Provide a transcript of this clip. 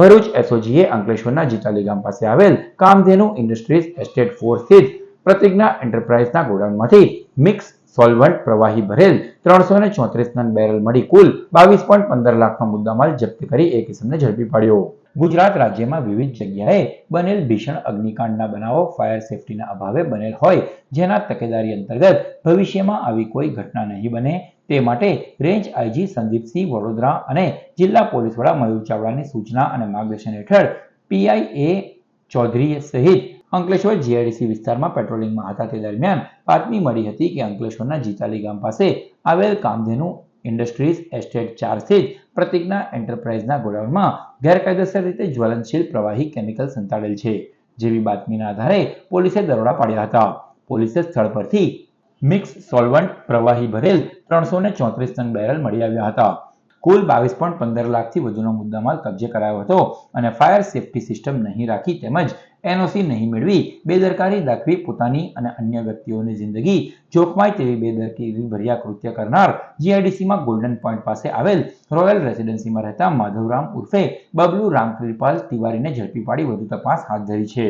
ભરૂચ એસઓજીએ અંકલેશ્વરના જીતાલી ગામ પાસે આવેલ કામધેનુ ઇન્ડસ્ટ્રીઝ એસ્ટેટ ફોર સ્થિત પ્રતિજ્ઞા એન્ટરપ્રાઇઝના ગોડાઉનમાંથી મિક્સ સોલ્વન્ટ પ્રવાહી ભરેલ ત્રણસો ને ચોત્રીસ ટન બેરલ મળી કુલ બાવીસ પોઈન્ટ પંદર લાખનો મુદ્દામાલ જપ્ત કરી એક ઇસમને ઝડપી પાડ્યો. ગુજરાત રાજ્યમાં વિવિધ જગ્યાએ બનેલ ભીષણ અગ્નિકાંડના બનાવો ફાયર સેફટીના અભાવે બનેલ હોય, જેના તકેદારી અંતર્ગત ભવિષ્યમાં આવી કોઈ ઘટના નહીં બને. તે માટે રેન્જ આઈજી સંદીપસિંહ વડોદરા અને જિલ્લા પોલીસ વડા મયુર ચાવડાની સૂચના અને માર્ગદર્શન હેઠળ પીઆઈ એ ચૌધરી સહિત અંકલેશ્વર જીઆઈડીસી વિસ્તારમાં પેટ્રોલિંગમાં હતા. તે દરમિયાન બાતમી મળી હતી કે અંકલેશ્વરના જીતાલી ગામ પાસે આવેલ કામધેનુ ઇન્ડસ્ટ્રીઝ, એસ્ટેટ ચાર જ પ્રતિજ્ઞા એન્ટરપ્રાઇઝના ગોડાઉનમાં ગેરકાયદેસર રીતે જ્વલનશીલ પ્રવાહી કેમિકલ સંતાડેલ છે. જેવી બાતમીના આધારે પોલીસે દરોડા પાડ્યા હતા. પોલીસે સ્થળ પરથી મિક્સ સોલ્વન્ટ પ્રવાહી ભરેલ ત્રણસો ને ચોત્રીસ ટન બેરલ મળી આવ્યા હતા. કુલ બાવીસ પોઈન્ટ પંદર લાખથી વધુનો મુદ્દામાલ કબજે કરાયો હતો અને ફાયર સેફટી સિસ્ટમ નહીં રાખી તેમજ એનઓસી નહીં મેળવી, બેદરકારી દાખવી પોતાની અને અન્ય વ્યક્તિઓની જિંદગી જોખમાય તેવી બેદરકારી ભર્યા કૃત્ય કરનાર જીઆઈડીસીમાં ગોલ્ડન પોઈન્ટ પાસે આવેલ રોયલ રેસિડેન્સીમાં રહેતા માધવરામ ઉર્ફે બબલુ રામકૃપાલ તિવારીને ઝડપી પાડી વધુ તપાસ હાથ ધરી છે.